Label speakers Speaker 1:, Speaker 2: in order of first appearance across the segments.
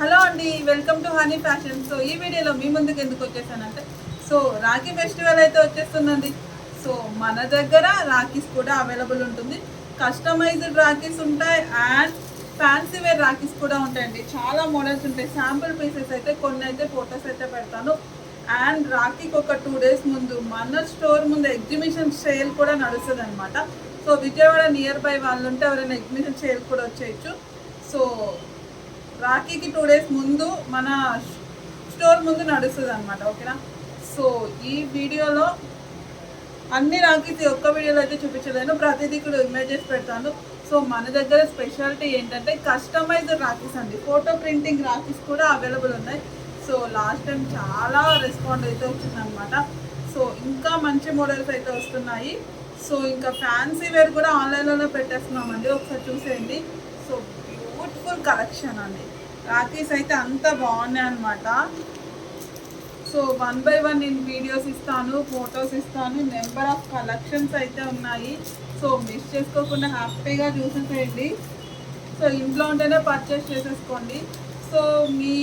Speaker 1: Hello అండి welcome to honey fashion. So ఈ వీడియోలో మీ ముందుకు ఎందుకు వచ్చేసానంటే సో రాఖీ ఫెస్టివల్ అయితే వచ్చేస్తుందండి. సో మన దగ్గర రాఖీస్ కూడా అవైలబుల్ ఉంటుంది. కస్టమైజ్డ్ రాఖీస్ ఉంటాయి అండ్ ఫ్యాన్సీ వేర్ రాఖీస్ కూడా ఉంటాయండి. చాలా మోడల్స్ ఉంటాయి. శాంపుల్ పీసెస్ అయితే కొన్ని అయితే ఫొటోస్ అయితే పెడతాను. అండ్ రాఖీకి ఒక టూ డేస్ ముందు మన స్టోర్ ముందు ఎగ్జిబిషన్ సేల్ కూడా నడుస్తుంది అనమాట సో విజయవాడ నియర్ బై వాళ్ళు ఉంటే ఎవరైనా ఎగ్జిబిషన్ సేల్ కూడా వచ్చేయచ్చు. రాఖీకి టూ డేస్ ముందు మన స్టోర్ ముందు నడుస్తుంది అనమాట ఓకేనా? సో ఈ వీడియోలో అన్ని రాఖీస్ ఒక్క వీడియోలో అయితే చూపించలేను ప్రతిదీ కూడా ఇమేజెస్ పెడతాను. సో మన దగ్గర స్పెషాలిటీ ఏంటంటే కస్టమైజ్డ్ రాఖీస్ అండి. ఫోటో ప్రింటింగ్ రాఖీస్ కూడా అవైలబుల్ ఉన్నాయి. సో లాస్ట్ టైం చాలా రెస్పాండ్ అయితే వచ్చిందనమాట సో ఇంకా మంచి మోడల్స్ అయితే వస్తున్నాయి. సో ఇంకా ఫ్యాన్సీ వేర్ కూడా ఆన్లైన్లోనే పెట్టేస్తున్నామండి. ఒకసారి చూసేయండి. సో బ్యూటిఫుల్ కలెక్షన్ అండి. రాఖీస్ అయితే అంత బాగున్నాయి అనమాట సో వన్ బై వన్ నేను వీడియోస్ ఇస్తాను ఫొటోస్ ఇస్తాను నెంబర్ ఆఫ్ కలెక్షన్స్ అయితే ఉన్నాయి. సో మిస్ చేసుకోకుండా హ్యాపీగా చూసేసేయండి. సో ఇంట్లో ఉంటేనే పర్చేస్ చేసేసుకోండి. సో మీ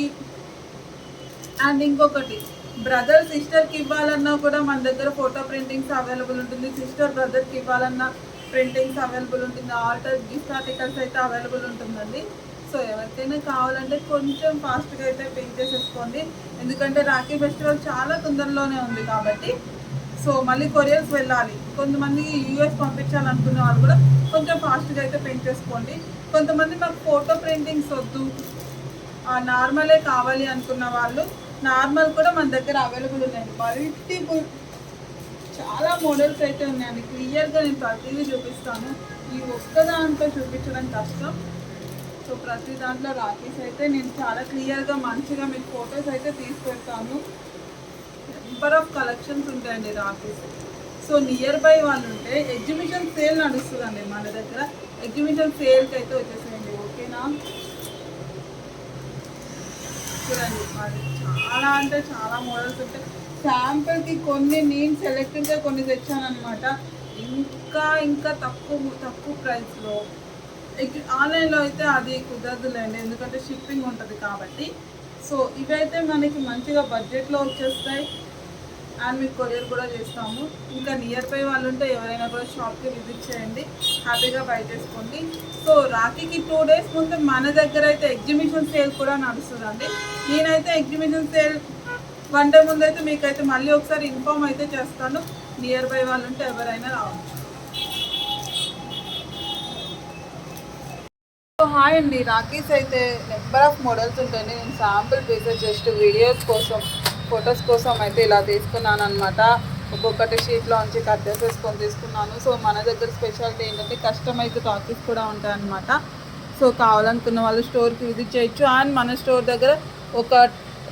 Speaker 1: అండ్ ఇంకొకటి బ్రదర్ సిస్టర్కి ఇవ్వాలన్నా కూడా మన దగ్గర ఫోటో ప్రింటింగ్స్ అవైలబుల్ ఉంటుంది. సిస్టర్ బ్రదర్కి ఇవ్వాలన్నా ప్రింటింగ్స్ అవైలబుల్ ఉంటుంది. ఆల్టర్ గిఫ్ట్ ఆర్టికల్స్ అయితే అవైలబుల్ ఉంటుందండి. సో ఎవరికైనా కావాలంటే కొంచెం ఫాస్ట్గా అయితే పింక్ చేసేసుకోండి. ఎందుకంటే రాఖీ ఫెస్టివల్ చాలా తొందరలోనే ఉంది కాబట్టి. సో మళ్ళీ కొరియర్స్ వెళ్ళాలి. కొంతమంది యూఎస్ పంపించాలనుకునే వాళ్ళు కూడా కొంచెం ఫాస్ట్గా అయితే పెయింట్ చేసుకోండి. కొంతమంది మాకు ఫోటో ప్రింటింగ్స్ వద్దు. నార్మలే కావాలి అనుకున్న వాళ్ళు నార్మల్ కూడా మన దగ్గర అవైలబుల్ ఉన్నాయండి మల్టిపుల్ చాలా మోడల్స్ అయితే ఉన్నాయండి క్లియర్గా నేను ప్రతిదీ చూపిస్తాను. ఈ ఒక్క దాంట్లో చూపించడం కష్టం. సో ప్రతి దాంట్లో రాఖీస్ అయితే నేను చాలా క్లియర్గా మంచిగా మీకు ఫొటోస్ అయితే తీసి పెడతాను నెంబర్ ఆఫ్ కలెక్షన్స్ ఉంటాయండి రాఖీస్. సో నియర్ బై వాళ్ళు ఉంటే ఎగ్జిబిషన్ సేల్ నడుస్తుందండి మన దగ్గర. ఎగ్జిబిషన్ సేల్కి అయితే వచ్చేసేయండి ఓకేనా చూడండి మరి చాలా అంటే చాలా మోడల్స్ ఉంటాయి శాంపుల్కి కొన్ని నేను సెలెక్టెడ్గా కొన్ని తెచ్చాను అనమాట ఇంకా ఇంకా తక్కువ తక్కువ ప్రైస్లో ఆన్లైన్లో అయితే అది కుదరదులేండి. ఎందుకంటే షిప్పింగ్ ఉంటుంది కాబట్టి. సో ఇవైతే మనకి మంచిగా బడ్జెట్లో వచ్చేస్తాయి. అండ్ మీకు కొరియర్ కూడా చేస్తాము. ఇంకా నియర్ బై వాళ్ళు ఉంటే ఎవరైనా కూడా షాప్కి విజిట్ చేయండి. హ్యాపీగా బై చేసుకోండి. సో రాఖీకి టూ డేస్ ముందు మన దగ్గర అయితే ఎగ్జిబిషన్ సేల్ కూడా నడుస్తుందండి. నేనైతే ఎగ్జిబిషన్ సేల్ వన్ డే ముందు అయితే మీకైతే మళ్ళీ ఒకసారి ఇన్ఫామ్ అయితే చేస్తాను. నియర్ బై వాళ్ళు ఉంటే ఎవరైనా రావచ్చు. సో హాయ్ అండి. రాఖీస్ అయితే నెంబర్ ఆఫ్ మోడల్స్ ఉంటాయి నేను శాంపుల్ పీసెస్ జస్ట్ వీడియోస్ కోసం ఫొటోస్ కోసం అయితే ఇలా తీసుకున్నాను అనమాట ఒక్కొక్కటి షీట్లో ఉంచి కట్ చేసేసుకొని తీసుకున్నాను సో మన దగ్గర స్పెషాలిటీ ఏంటంటే కస్టమైజ్ రాఖీస్ కూడా ఉంటాయి అనమాట సో కావాలనుకున్న వాళ్ళు స్టోర్కి విజిట్ చేయొచ్చు. అండ్ మన స్టోర్ దగ్గర ఒక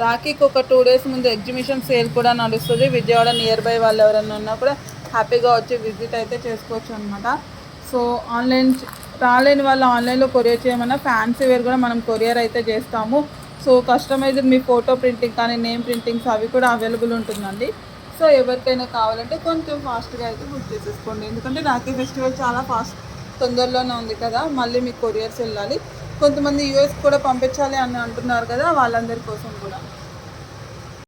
Speaker 1: రాఖీకి ఒక టూ డేస్ ముందు ఎగ్జిబిషన్ సేల్ కూడా నడుస్తుంది. విజయవాడ నియర్ బై వాళ్ళు ఎవరైనా ఉన్నా కూడా హ్యాపీగా వచ్చి విజిట్ అయితే చేసుకోవచ్చు అనమాట సో ఆన్లైన్ రాలేని వాళ్ళు ఆన్లైన్లో కొరియర్ చేయమన్నా ఫ్యాన్సీ వేర్ కూడా మనం కొరియర్ అయితే చేస్తాము. సో కస్టమైజ్డ్ మీ ఫోటో ప్రింటింగ్ కానీ నేమ్ ప్రింటింగ్స్ అవి కూడా అవైలబుల్ ఉంటుందండి. సో ఎవరికైనా కావాలంటే కొంచెం ఫాస్ట్గా అయితే బుక్ చేసేసుకోండి. ఎందుకంటే రాఖీ ఫెస్టివల్ చాలా ఫాస్ట్ తొందరలోనే ఉంది కదా మళ్ళీ మీకు కొరియర్స్ వెళ్ళాలి. కొంతమంది యూఎస్ కూడా పంపించాలి అని అంటున్నారు కదా వాళ్ళందరి కోసం కూడా.